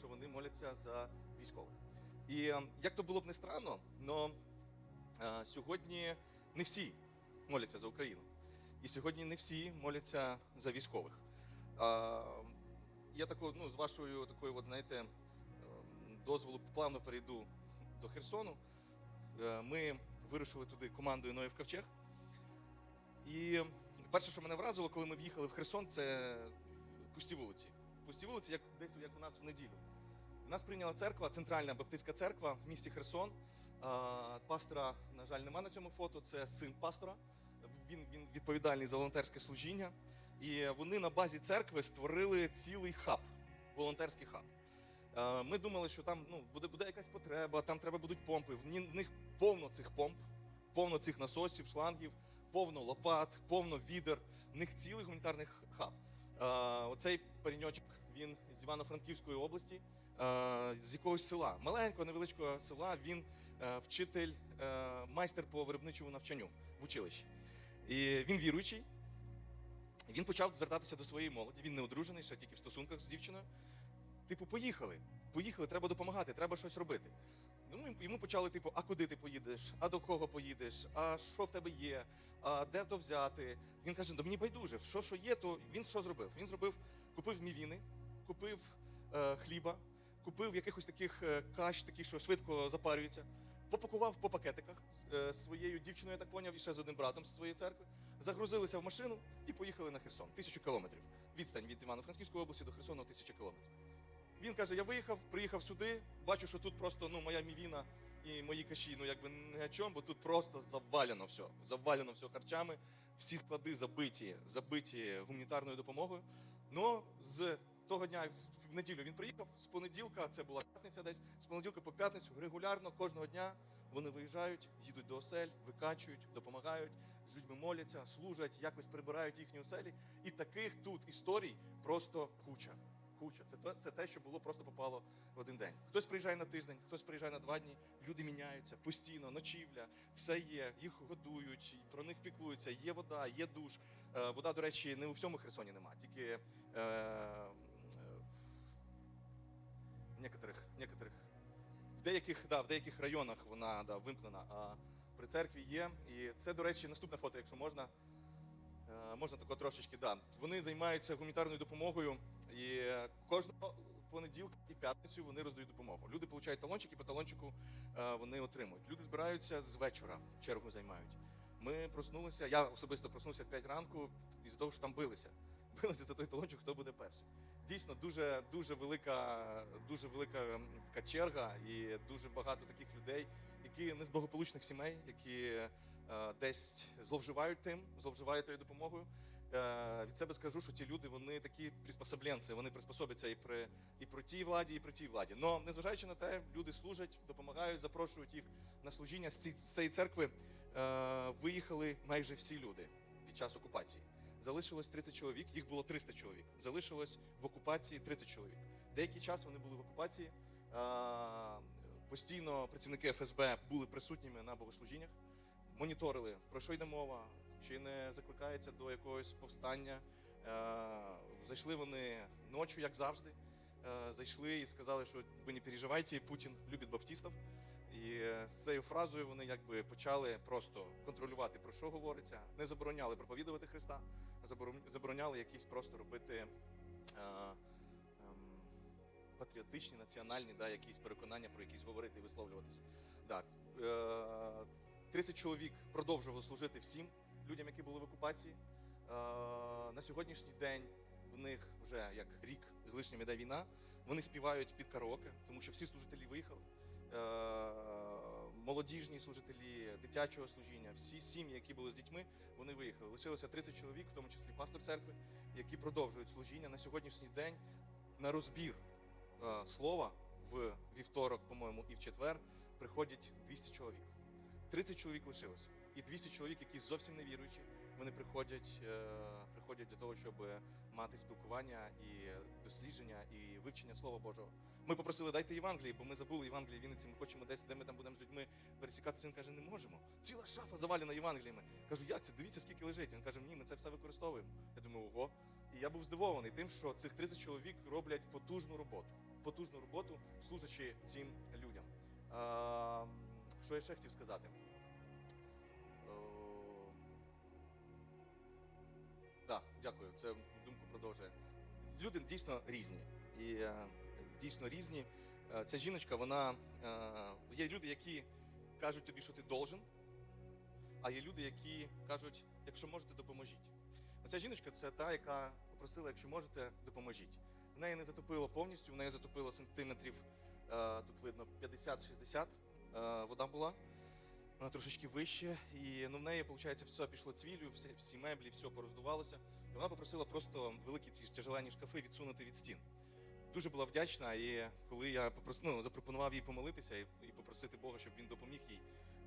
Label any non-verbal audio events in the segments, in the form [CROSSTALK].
що вони моляться за військових. І е, як то було б не странно, але сьогодні не всі моляться за Україну. І сьогодні не всі моляться за військових. А, я тако, ну, з вашою такою, от, знаєте, ем, дозволу плавно перейду до Херсону. Е, Ми вирушили туди командою Ноїв Ковчег. І перше, що мене вразило, коли ми в'їхали в Херсон, це пусті вулиці. Пусті вулиці, як десь як у нас в неділю. Нас прийняла церква, центральна баптистська церква в місті Херсон. Пастора, на жаль, нема на цьому фото. Це син пастора. Він, він відповідальний за волонтерське служіння. І вони на базі церкви створили цілий хаб, волонтерський хаб. Ми думали, що там ну, буде, буде якась потреба, там треба будуть помпи. В них повно цих помп, повно цих насосів, шлангів, повно лопат, повно відер. В них цілий гуманітарний хаб. Оцей пареньочок, він з Івано-Франківської області, з якогось села, маленького, невеличкого села. Він е, вчитель, е, майстер по виробничому навчанню в училищі. І він віруючий. Він почав звертатися до своєї молоді. Він не одружений, ще тільки в стосунках з дівчиною. Типу, поїхали. Поїхали, треба допомагати, треба щось робити. Ну, йому почали, типу, а куди ти поїдеш? А до кого поїдеш? А що в тебе є? А де то взяти? Він каже: да мені байдуже, що що є, то він що зробив? Він зробив, купив мівіни, купив е, хліба, купив якихось таких е, каш, такі, що швидко запарюються, попакував по пакетиках е, своєю дівчиною, я так поняв, і ще з одним братом з своєї церкви. Загрузилися в машину і поїхали на Херсон. Тисячу кілометрів. Відстань від Івано-Франківської області до Херсону тисяча кілометрів. Він каже: я виїхав, приїхав сюди, бачу, що тут просто ну, моя мівіна і мої каші, ну якби не о чому, бо тут просто завалено все. Завалено все харчами, всі склади забиті, забиті гуманітарною допомогою. Ну, з того дня, в неділю він приїхав, з понеділка, це була п'ятниця десь, з понеділка по п'ятницю регулярно кожного дня вони виїжджають, їдуть до осель, викачують, допомагають, з людьми моляться, служать, якось прибирають їхні оселі. І таких тут історій просто куча. Куча. Це, то- це те, що було просто попало в один день. Хтось приїжджає на тиждень, хтось приїжджає на два дні. Люди міняються постійно, ночівля, все є, їх годують, про них піклуються. Є вода, є душ. Е, вода, до речі, не у всьому Херсоні нема, тільки е, некоторих, некоторих, в деяких, да, в деяких районах вона да, вимкнена, а при церкві є. І це, до речі, наступне фото, якщо можна. Е, Можна тако трошечки, да. Вони займаються гуманітарною допомогою і кожного понеділка і п'ятницю вони роздають допомогу. Люди получають талончик і по талончику е, вони отримують. Люди збираються з вечора, чергу займають. Ми проснулися, я особисто проснувся в 5 ранку із-за того, що там билися. [LAUGHS] Билися за той талончик, хто буде перший. Дійсно, дуже дуже велика, дуже велика така черга, і дуже багато таких людей, які не з благополучних сімей, які е, десь зловживають тим, зловживають тою допомогою. Е, від себе скажу, що ті люди вони такі приспособленці, вони приспособляться і при і при тій владі, і при тій владі. Но незважаючи на те, люди служать, допомагають, запрошують їх на служіння. З з цієї церкви е, виїхали майже всі люди під час окупації. Залишилось 30 чоловік, їх було 300 чоловік. Залишилось в окупації 30 чоловік. Деякий час вони були в окупації. Постійно працівники ФСБ були присутніми на богослужіннях, моніторили, про що йде мова, чи не закликається до якогось повстання. Зайшли вони ночі, як завжди. Зайшли і сказали, що ви не переживайте, Путін любить баптистів. І е, з цією фразою вони якби почали просто контролювати, про що говориться, не забороняли проповідувати Христа, заборон- забороняли якісь просто робити е, ем, патріотичні, національні, да, якісь переконання про якісь говорити і висловлюватися. Да. Е, 30 чоловік продовжували служити всім людям, які були в окупації. Е, на сьогоднішній день в них вже як рік з лишнім іде війна. Вони співають під караоке, тому що всі служителі виїхали. Е, молодіжні служителі дитячого служіння, всі сім'ї, які були з дітьми, вони виїхали. Лишилося 30 чоловік, в тому числі пастор церкви, які продовжують служіння на сьогоднішній день на розбір е, слова в вівторок, по-моєму, і в четвер приходять 200 чоловік. 30 чоловік лишилось. І 200 чоловік, які зовсім не віруючі, вони приходять, е, приходять для того, щоб мати спілкування і дослідження, і вивчення Слова Божого. Ми попросили дайте Євангелії, бо ми забули Євангелії Вінниці. Ми хочемо десь, де ми там будемо з людьми пересікатися. Він каже, не можемо. Ціла шафа завалена Євангеліями. Кажу, як це? Дивіться, скільки лежить. Він каже, ні, ми це все використовуємо. Я думаю, ого. І я був здивований тим, що цих 30 чоловік роблять потужну роботу. потужну роботу, служачи цим людям. Е, що я ще хотів сказати? Дякую. Це думку продовжує. Люди дійсно різні. І е, дійсно різні. Е, Ця жіночка, вона е, є люди, які кажуть тобі, що ти должен, а є люди, які кажуть, якщо можете, допоможіть. Оця жіночка це та, яка попросила, якщо можете, допоможіть. В неї не затопило повністю, в неї затопило сантиметрів, тут видно 50-60 е, вода була. Вона трошечки вище, і ну, в неї, виходить, все пішло цвіллю, всі, всі меблі, все пороздувалося. І вона попросила просто великі ті тяжеленні шкафи відсунути від стін. Дуже була вдячна, і коли я попрос... ну, запропонував їй помолитися і, і попросити Бога, щоб він допоміг їй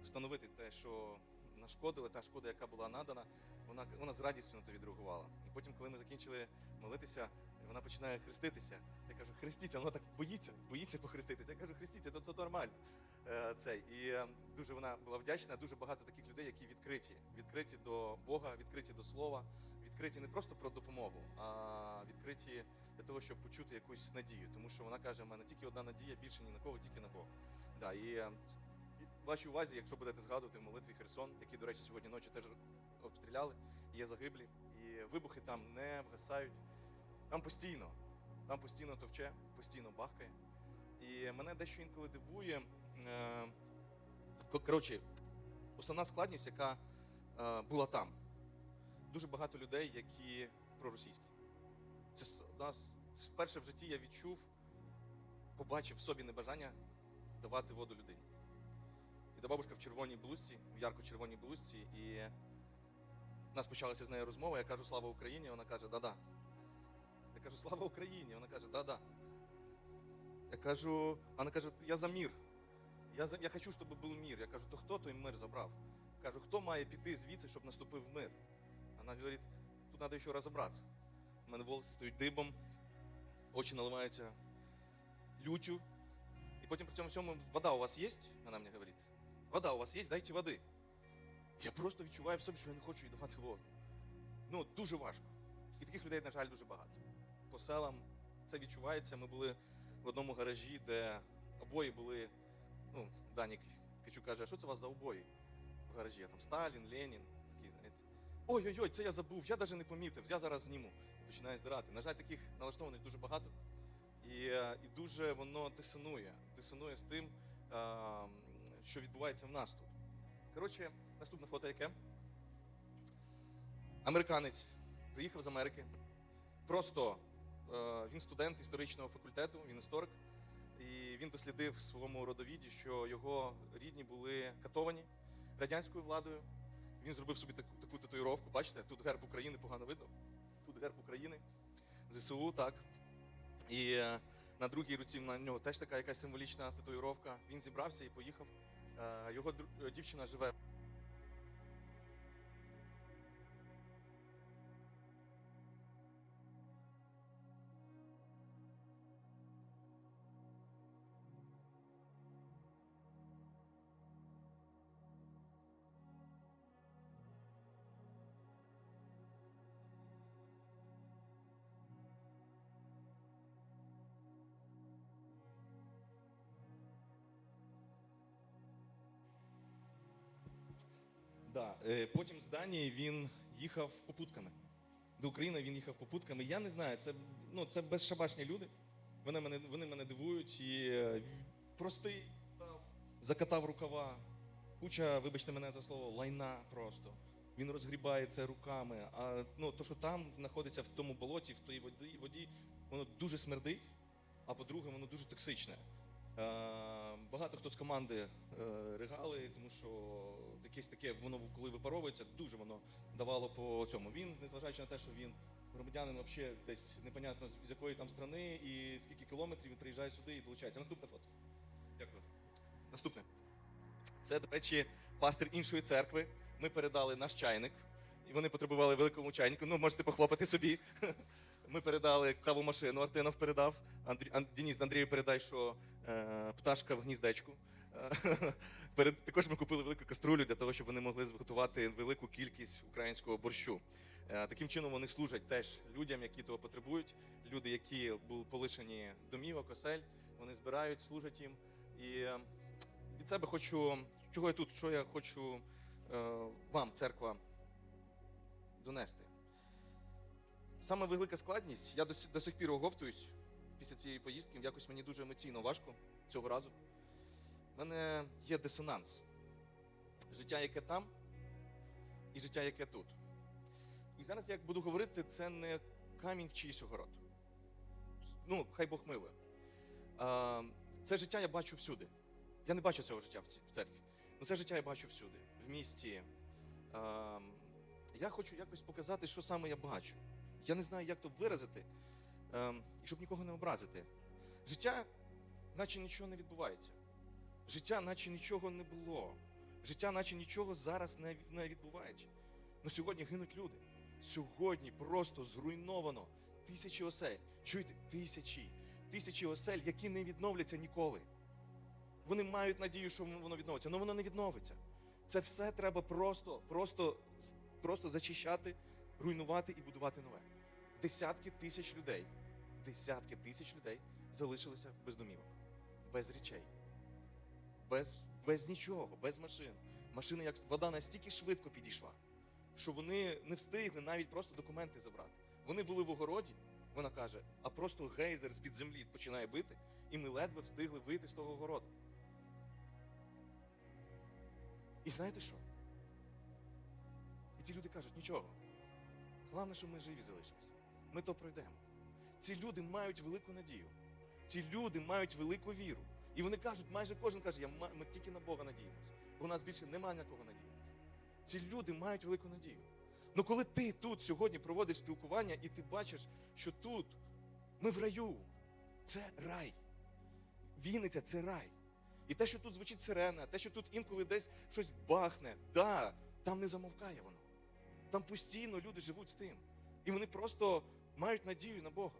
встановити те, що нашкодили, та шкода, яка була надана, вона, вона з радістю на то відреагувала. І потім, коли ми закінчили молитися, вона починає хреститися. Я кажу, хрестіться, вона так боїться, боїться похреститися. Я кажу, хрестіться, то, то нормально. Е, цей. І е, дуже вона була вдячна. Дуже багато таких людей, які відкриті, відкриті до Бога, відкриті до слова, відкриті не просто про допомогу, а відкриті для того, щоб почути якусь надію. Тому що вона каже, в мене тільки одна надія, більше ні на кого, тільки на Бога. Да, і е, вашій увазі, якщо будете згадувати в молитві Херсон, який, до речі, сьогодні ночі теж обстріляли, є загиблі, і вибухи там не вгасають. Там постійно, там постійно товче, постійно бахкає. І мене дещо інколи дивує. Е, коротше, основна складність, яка е, була там. Дуже багато людей, які проросійські. Це це вперше в житті я відчув, побачив в собі небажання давати воду людині. Іде бабушка в червоній блузці, в ярко-червоній блузці, і у нас почалася з нею розмова. Я кажу слава Україні, вона каже, да-да. Я кажу, слава Україні, вона каже, да-да. Я кажу, вона каже, я за мір. Я, за, я хочу, щоб був мир. Я кажу, то хто той мир забрав? Кажу, хто має піти звідси, щоб наступив мир? Вона говорить, тут треба ще розібратися. У мене волоси стоять дибом, очі наливаються лютю. І потім при цьому всьому вода у вас є? Вона мені говорить. Вода у вас є, дайте води. Я просто відчуваю в собі, що я не хочу давати воду. Ну, дуже важко. І таких людей, на жаль, дуже багато. По селам це відчувається. Ми були в одному гаражі, де обої були. Ну, Данік Ткачук каже, а що це у вас за обої в гаражі? Там Сталін, Ленін. Ой-ой-ой, це я забув, я навіть не помітив, я зараз зніму. І починає здирати. На жаль, таких налаштованих дуже багато. І, е, і дуже воно дисонує. Дисонує з тим, е, що відбувається в нас тут. Коротше, наступне фото яке? Американець приїхав з Америки. Просто е, він студент історичного факультету, він історик. І він дослідив в своєму родовіді, що його рідні були катовані радянською владою. Він зробив собі таку, таку татуїровку. Бачите, тут герб України погано видно. Тут герб України. ЗСУ, так. І е, на другій руці на нього теж така якась символічна татуїровка. Він зібрався і поїхав. Е, Його дру- дівчина живе. Да. е, Потім з Данії він їхав попутками. До України він їхав попутками. Я не знаю, це, ну, це безшабашні люди. Вони мене, вони мене дивують. І е, простий став, закатав рукава. Куча, вибачте мене за слово, лайна просто. Він розгрібає це руками. А ну, то, що там знаходиться в тому болоті, в тій воді, воді воно дуже смердить, а по-друге, воно дуже токсичне. Е, Багато хто з команди е, ригали, тому що якесь таке воно коли випаровується, дуже воно давало по цьому. Він, незважаючи на те, що він громадянин взагалі десь непонятно з якої там страни і скільки кілометрів він приїжджає сюди і долучається. Наступне фото. Дякую. Наступне. Це, до речі, пастир іншої церкви. Ми передали наш чайник, і вони потребували великому чайнику. Ну, можете похлопати собі. Ми передали кавомашину, Артинов передав. Андрій, Ан, Андрію передай, що е, пташка в гніздечку. Е, [LAUGHS] Перед, також ми купили велику каструлю для того, щоб вони могли зготувати велику кількість українського борщу. Е, Таким чином вони служать теж людям, які того потребують. Люди, які були полишені домівок, осель, вони збирають, служать їм. І е, від себе хочу, чого я тут, що я хочу вам, церква, донести. Саме велика складність, я до, до сих пір оговтуюсь після цієї поїздки, якось мені дуже емоційно важко цього разу. У мене є дисонанс. Життя, яке там, і життя, яке тут. І зараз, як буду говорити, це не камінь в чиїсь огород. Ну, хай Бог милує. Це життя я бачу всюди. Я не бачу цього життя в церкві. Ну це життя я бачу всюди, в місті. Я хочу якось показати, що саме я бачу. Я не знаю, як то виразити, ем, і щоб нікого не образити. Життя, наче нічого не відбувається. Життя, наче нічого не було. Життя, наче нічого зараз не, відбувається. Ну сьогодні гинуть люди. Сьогодні просто зруйновано тисячі осель. Чуєте, тисячі, тисячі осель, які не відновляться ніколи. Вони мають надію, що воно відновиться, але воно не відновиться. Це все треба просто, просто, просто зачищати, руйнувати і будувати нове. Десятки тисяч людей, десятки тисяч людей залишилися без домівок, без речей, без, без нічого, без машин. Машина, як вода настільки швидко підійшла, що вони не встигли навіть просто документи забрати. Вони були в огороді, вона каже, а просто гейзер з-під землі починає бити, і ми ледве встигли вийти з того огороду. І знаєте що? І ці люди кажуть, нічого. Головне, що ми живі залишимося. Ми то пройдемо. Ці люди мають велику надію. Ці люди мають велику віру. І вони кажуть, майже кожен каже, я ми тільки на Бога надіємося. Бо у нас більше немає на кого надіятися. Ці люди мають велику надію. Ну коли ти тут сьогодні проводиш спілкування і ти бачиш, що тут ми в раю, це рай. Вінниця це рай. І те, що тут звучить сирена, те, що тут інколи десь щось бахне, да, там не замовкає воно. Там постійно люди живуть з тим. І вони просто мають надію на Бога.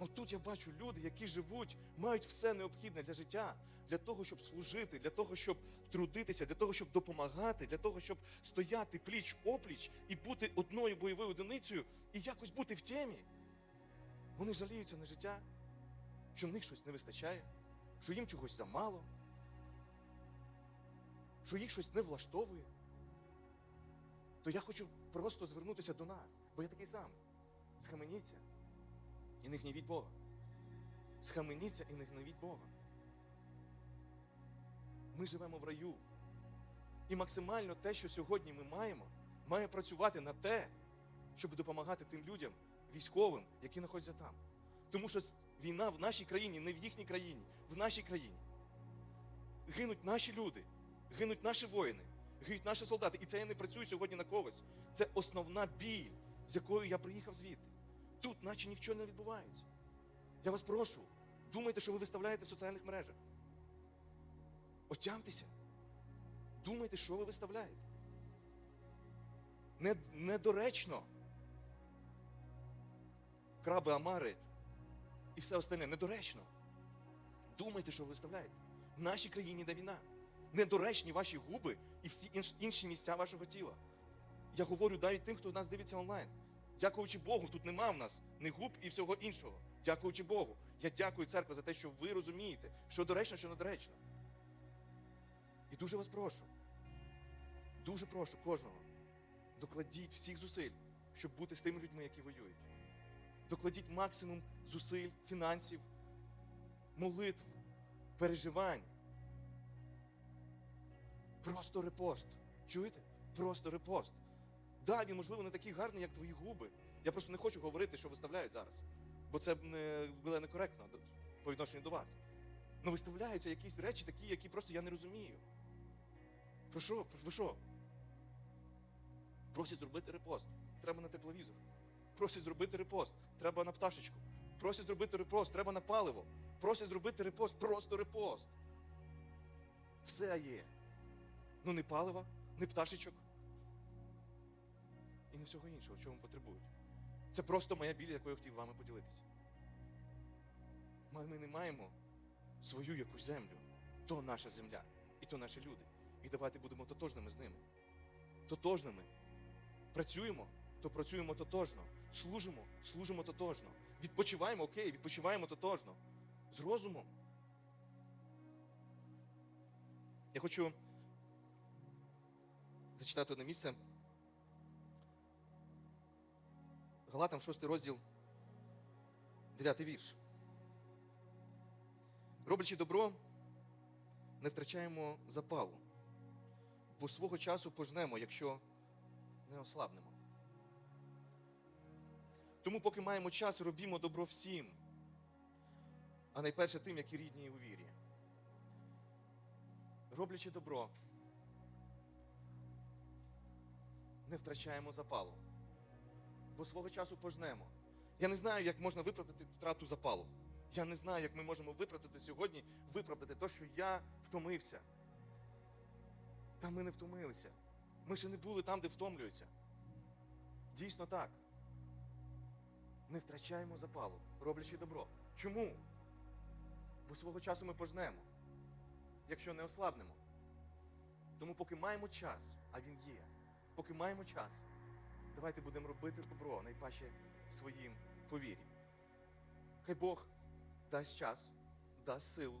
Ну тут я бачу люди, які живуть, мають все необхідне для життя, для того, щоб служити, для того, щоб трудитися, для того, щоб допомагати, для того, щоб стояти пліч опліч і бути одною бойовою одиницею і якось бути в темі. Вони жаліються на життя, що в них щось не вистачає, що їм чогось замало, що їх щось не влаштовує. То я хочу просто звернутися до нас, бо я такий самий. Схаменіться і не гнівіть Бога. Схаменіться і не Бога. Ми живемо в раю. І максимально те, що сьогодні ми маємо, має працювати на те, щоб допомагати тим людям, військовим, які знаходяться там. Тому що війна в нашій країні, не в їхній країні, в нашій країні. Гинуть наші люди, гинуть наші воїни, гинуть наші солдати. І це я не працюю сьогодні на когось. Це основна біль, з якою я приїхав звідти. Тут, наче нічого не відбувається. Я вас прошу, думайте, що ви виставляєте в соціальних мережах. Отямтеся. Думайте, що ви виставляєте. Не, недоречно. Краби, амари і все остальне недоречно. Думайте, що ви виставляєте. В нашій країні йде війна. Недоречні ваші губи і всі інш- інші місця вашого тіла. Я говорю навіть тим, хто нас дивиться онлайн. Дякуючи Богу, тут нема в нас ні губ і всього іншого. Дякуючи Богу. Я дякую церква за те, що ви розумієте, що доречно, що недоречно. І дуже вас прошу, дуже прошу кожного, докладіть всіх зусиль, щоб бути з тими людьми, які воюють. Докладіть максимум зусиль, фінансів, молитв, переживань. Просто репост. Чуєте? Просто репост. Да, він, можливо, не такий гарний, як твої губи. Я просто не хочу говорити, що виставляють зараз. Бо це не буде некоректно по відношенню до вас. Ну виставляються якісь речі такі, які просто я не розумію. Про що? Про що? Просять зробити репост. Треба на тепловізор. Просять зробити репост. Треба на пташечку. Просять зробити репост, треба на паливо. Просять зробити репост, просто репост. Все є. Ну не палива, не пташечок. Не всього іншого, чого вам потребують. Це просто моя біль, якою я хотів вами поділитися. Ми не маємо свою якусь землю. То наша земля, і то наші люди. І давайте будемо тотожними з ними. Тотожними. Працюємо, то працюємо тотожно, служимо, служимо тотожно, відпочиваємо, окей, відпочиваємо тотожно. З розумом. Я хочу зачитати одне місце. Галатам 6 розділ, 9 вірш. Роблячи добро, не втрачаємо запалу, бо свого часу пожнемо, якщо не ослабнемо. Тому, поки маємо час, робімо добро всім, а найперше тим, які рідні у вірі. Роблячи добро, не втрачаємо запалу, бо свого часу пожнемо. Я не знаю, як можна виправдати втрату запалу. Я не знаю, як ми можемо виправдати сьогодні, виправдати те, що я втомився. Та ми не втомилися. Ми ще не були там, де втомлюються. Дійсно так. Не втрачаємо запалу, роблячи добро. Чому? Бо свого часу ми пожнемо, якщо не ослабнемо. Тому поки маємо час, а він є, поки маємо час, давайте будемо робити добро, найпаче своїм повір'ям. Хай Бог дасть час, дасть силу,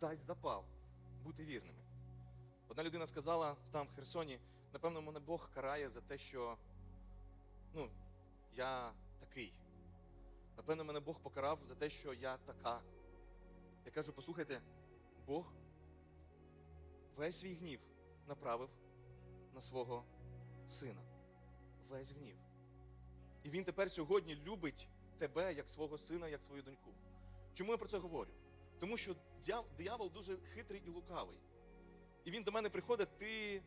дасть запал бути вірними. Одна людина сказала там в Херсоні, напевно, мене Бог карає за те, що ну, я такий. Напевно, мене Бог покарав за те, що я така. Я кажу, послухайте, Бог весь свій гнів направив на свого сина. Весь гнів. І він тепер сьогодні любить тебе як свого сина, як свою доньку. Чому я про це говорю? Тому що диявол дуже хитрий і лукавий. І він до мене приходить, ти.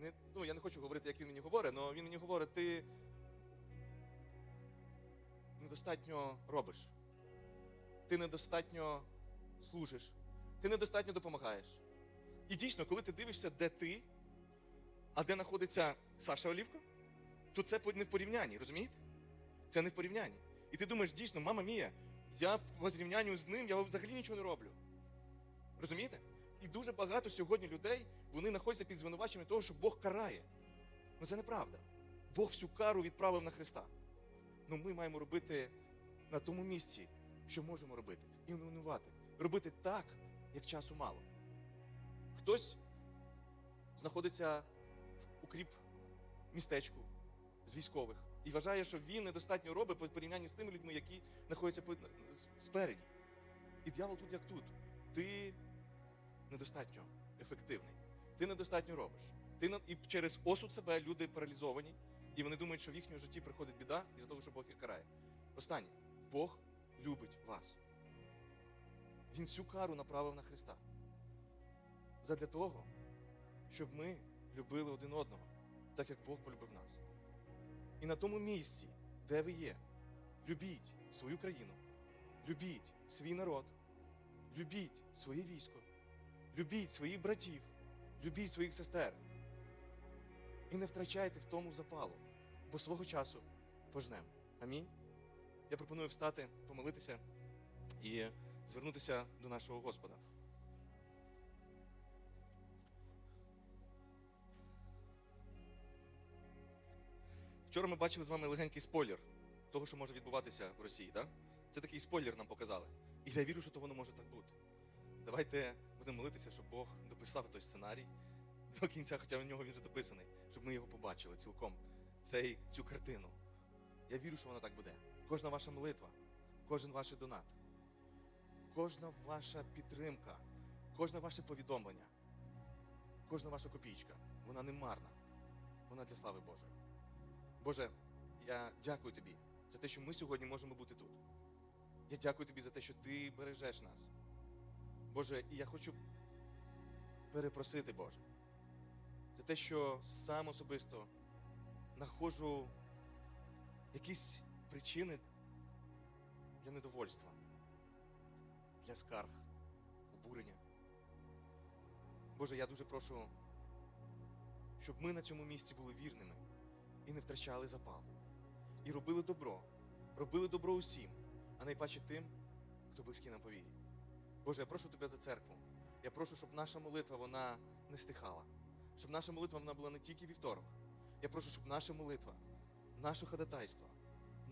Не, ну, я не хочу говорити, як він мені говорить, але він мені говорить, ти недостатньо робиш. Ти недостатньо служиш, ти недостатньо допомагаєш. І дійсно, коли ти дивишся, де ти, а де знаходиться Саша Олівка, то це не в порівнянні, розумієте? Це не в порівнянні. І ти думаєш, дійсно, мама мія, я по зрівнянню з ним, я взагалі нічого не роблю. Розумієте? І дуже багато сьогодні людей вони знаходяться під звинуваченням того, що Бог карає. Ну це неправда. Бог всю кару відправив на Христа. Ну ми маємо робити на тому місці, що можемо робити, і не винувати. Робити так, як часу мало. Хтось знаходиться в укріп містечку з військових і вважає, що він недостатньо робить по порівнянні з тими людьми, які знаходяться спереді. І дьявол тут як тут. Ти недостатньо ефективний. Ти недостатньо робиш. Ти і через осуд себе люди паралізовані, і вони думають, що в їхньому житті приходить біда із-за того, що Бог їх карає. Останнє. Бог любить вас. Він всю кару направив на Христа. Задля того, щоб ми любили один одного, так як Бог полюбив нас. І на тому місці, де ви є, любіть свою країну, любіть свій народ, любіть своє військо, любіть своїх братів, любіть своїх сестер. І не втрачайте в тому запалу, бо свого часу пожнемо. Амінь. Я пропоную встати, помолитися і звернутися до нашого Господа. Вчора ми бачили з вами легенький спойлер того, що може відбуватися в Росії. Да? Це такий спойлер нам показали. І я вірю, що то воно може так бути. Давайте будемо молитися, щоб Бог дописав той сценарій до кінця, хоча в нього він вже дописаний, щоб ми його побачили цілком, цей, цю картину. Я вірю, що воно так буде. Кожна ваша молитва, кожен ваш донат, кожна ваша підтримка, кожне ваше повідомлення, кожна ваша копійка, вона не марна. Вона для слави Божої. Боже, я дякую тобі за те, що ми сьогодні можемо бути тут. Я дякую тобі за те, що ти бережеш нас. Боже, і я хочу перепросити, Боже, за те, що сам особисто знаходжу якісь причини для недовольства, для скарг, обурення. Боже, я дуже прошу, щоб ми на цьому місці були вірними і не втрачали запал. І робили добро, робили добро усім, а найпаче тим, хто близький нам по вірі. Боже, я прошу тебе за церкву. Я прошу, щоб наша молитва вона не стихала, щоб наша молитва вона була не тільки вівторок. Я прошу, щоб наша молитва наше ходатайство,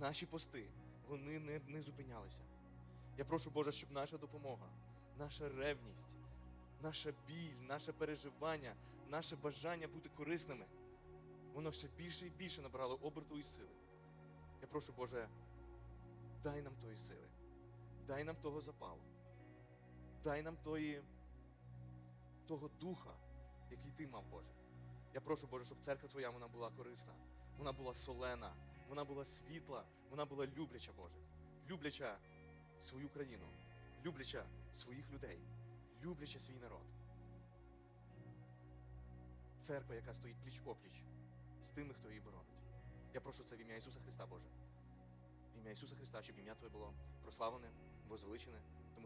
наші пости, вони не, не зупинялися. Я прошу Боже, щоб наша допомога, наша ревність, наша біль, наше переживання, наше бажання бути корисними, воно ще більше і більше набирало оберту і сили. Я прошу, Боже, дай нам тої сили, дай нам того запалу, дай нам тої, того духа, який ти мав, Боже. Я прошу, Боже, щоб церква Твоя вона була корисна, вона була солена, вона була світла, вона була любляча, Боже, любляча свою країну, любляча своїх людей, любляча свій народ. Церква, яка стоїть пліч опліч з тими, хто її боронить. Я прошу це в ім'я Ісуса Христа, Боже. В ім'я Ісуса Христа, щоб ім'я Твоє було прославлене, возвеличене